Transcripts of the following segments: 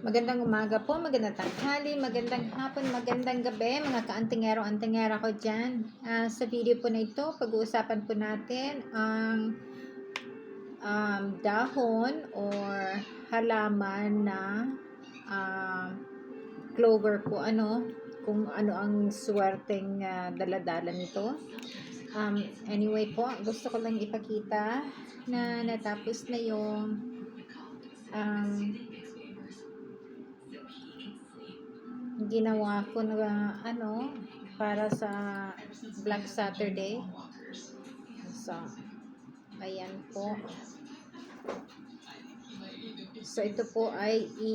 Magandang umaga po, magandang tanghali, magandang hapon, magandang gabi, mga kaantingero-antingera ko dyan. Ah, sa video po na ito, pag-uusapan po natin ang um, dahon or halaman na ah, clover po, ano, kung ano ang swerteng uh, daladala nito. Um, anyway po, gusto ko lang ipakita na natapos na yung um, ginawa ko na ano para sa Black Saturday. So, ayan po. So, ito po ay i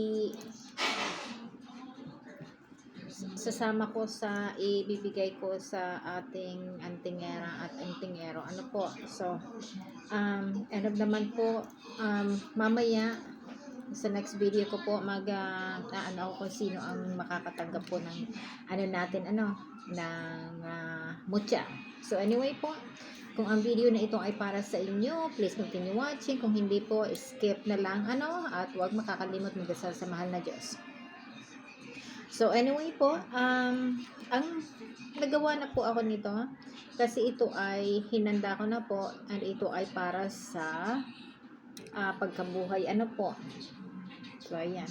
sasama ko sa ibibigay ko sa ating antingera at antingero. Ano po? So, um, ano naman po, um, mamaya sa next video ko po mag uh, ano ako sino ang makakatanggap po ng ano natin ano ng uh, mucha. So anyway po, kung ang video na ito ay para sa inyo, please continue watching. Kung hindi po, skip na lang ano at huwag makakalimot magdasal sa mahal na Diyos. So anyway po, um, ang nagawa na po ako nito kasi ito ay hinanda ko na po and ito ay para sa uh, pagkabuhay. Ano po? So, ayan.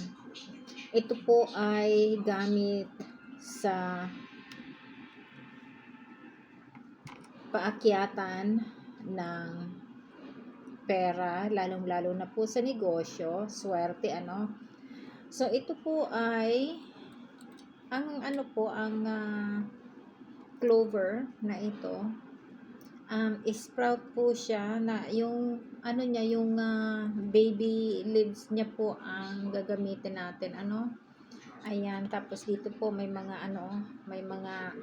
Ito po ay gamit sa paakyatan ng pera, lalong-lalo na po sa negosyo, swerte, ano. So, ito po ay ang ano po, ang uh, clover na ito, um, sprout po siya na yung ano niya yung uh, baby leaves niya po ang gagamitin natin ano? Ayan tapos dito po may mga ano may mga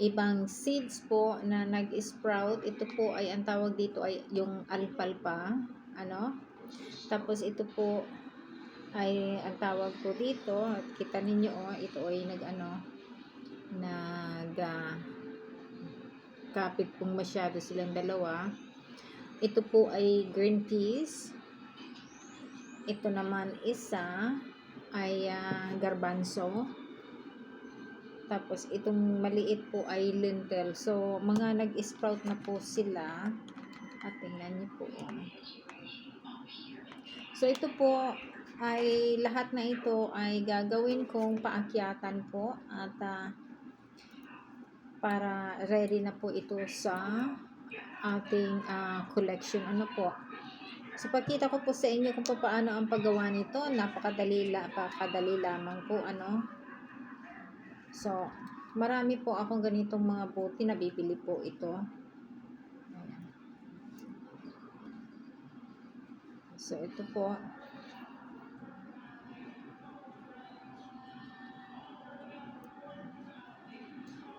ibang seeds po na nag-sprout. Ito po ay ang tawag dito ay yung alfalfa ano? Tapos ito po ay ang tawag po dito kita ninyo oh ito ay nag ano nag uh, kapit pong masyado silang dalawa. Ito po ay green peas. Ito naman isa ay uh, garbanzo. Tapos itong maliit po ay lentil. So mga nag-sprout na po sila. At tingnan niyo po. So ito po ay lahat na ito ay gagawin kong paakyatan po at uh, para ready na po ito sa ating uh, collection. Ano po? So, pakita ko po sa inyo kung paano ang paggawa nito. Napakadali, napakadali lamang po. Ano? So, marami po akong ganitong mga buti na bibili po ito. So, ito po.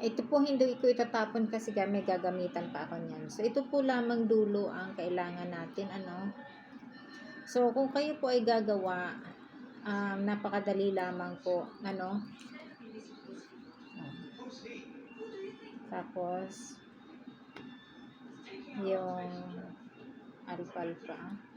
Ito po hindi ko itatapon kasi may gagamitan pa ako niyan. So ito po lamang dulo ang kailangan natin ano. So kung kayo po ay gagawa um, napakadali lamang po ano. Tapos yung alfalfa.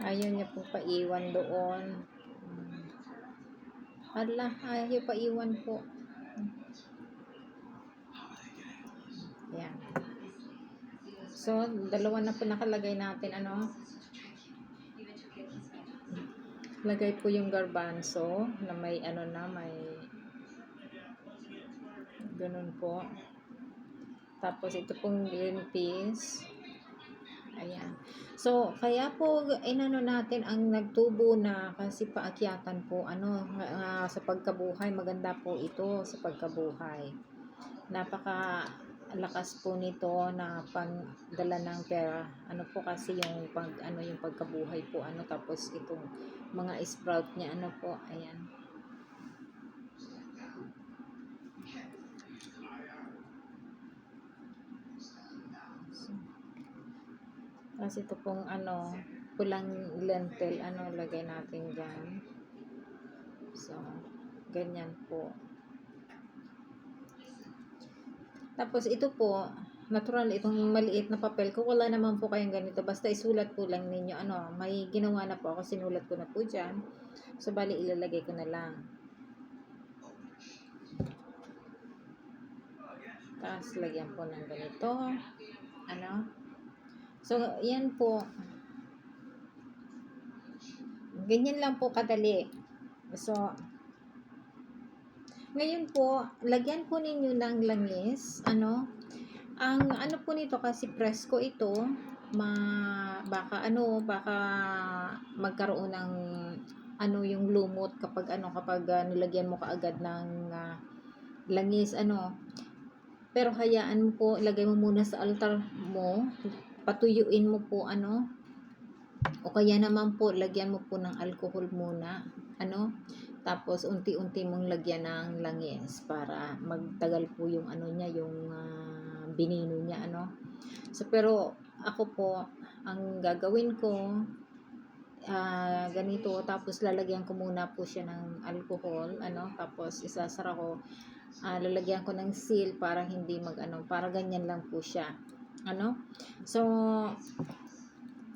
Ayaw niya po paiwan doon. Hala, ayaw paiwan po. Yan. So, dalawa na po nakalagay natin, ano? Lagay po yung garbanzo na may ano na, may ganun po. Tapos ito pong green peas. Ayan. So, kaya po, inano natin ang nagtubo na kasi paakyatan po, ano, uh, sa pagkabuhay, maganda po ito sa pagkabuhay. Napaka lakas po nito na pangdala ng pera. Ano po kasi yung pag ano yung pagkabuhay po ano tapos itong mga sprout niya ano po ayan. Kasi ito pong ano, pulang lentil, ano, lagay natin dyan. So, ganyan po. Tapos ito po, natural itong maliit na papel. Kung wala naman po kayong ganito, basta isulat po lang ninyo. Ano, may ginawa na po ako, sinulat ko na po dyan. So, bali ilalagay ko na lang. Tapos, lagyan po ng ganito. Ano? So, yan po. Ganyan lang po kadali. So, ngayon po, lagyan po ninyo ng langis. Ano? Ang ano po nito kasi presko ito, ma baka ano, baka magkaroon ng ano yung lumot kapag ano kapag ah, nilagyan mo kaagad ng ah, langis ano. Pero hayaan mo po, ilagay mo muna sa altar mo, patuyuin mo po ano. O kaya naman po, lagyan mo po ng alcohol muna, ano. Tapos unti-unti mong lagyan ng langis para magtagal po yung ano niya, yung ah, binino niya ano. So pero ako po ang gagawin ko ah, ganito tapos lalagyan ko muna po siya ng alcohol ano tapos isasara ko ah, lalagyan ko ng seal para hindi mag ano para ganyan lang po siya ano so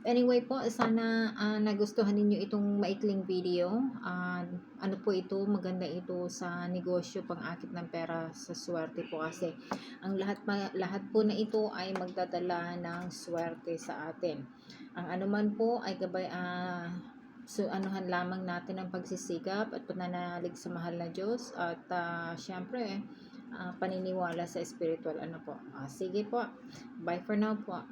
Anyway po, sana ah, nagustuhan ninyo itong maikling video. Ah, ano po ito, maganda ito sa negosyo, pang-akit ng pera sa swerte po kasi ang lahat lahat po na ito ay magdadala ng swerte sa atin. Ang anuman po ay gabay ah so anuhan lamang natin ang pagsisikap at pananalig sa mahal na Diyos at ah, syempre ah, paniniwala sa spiritual ano po. Ah, sige po. Bye for now po.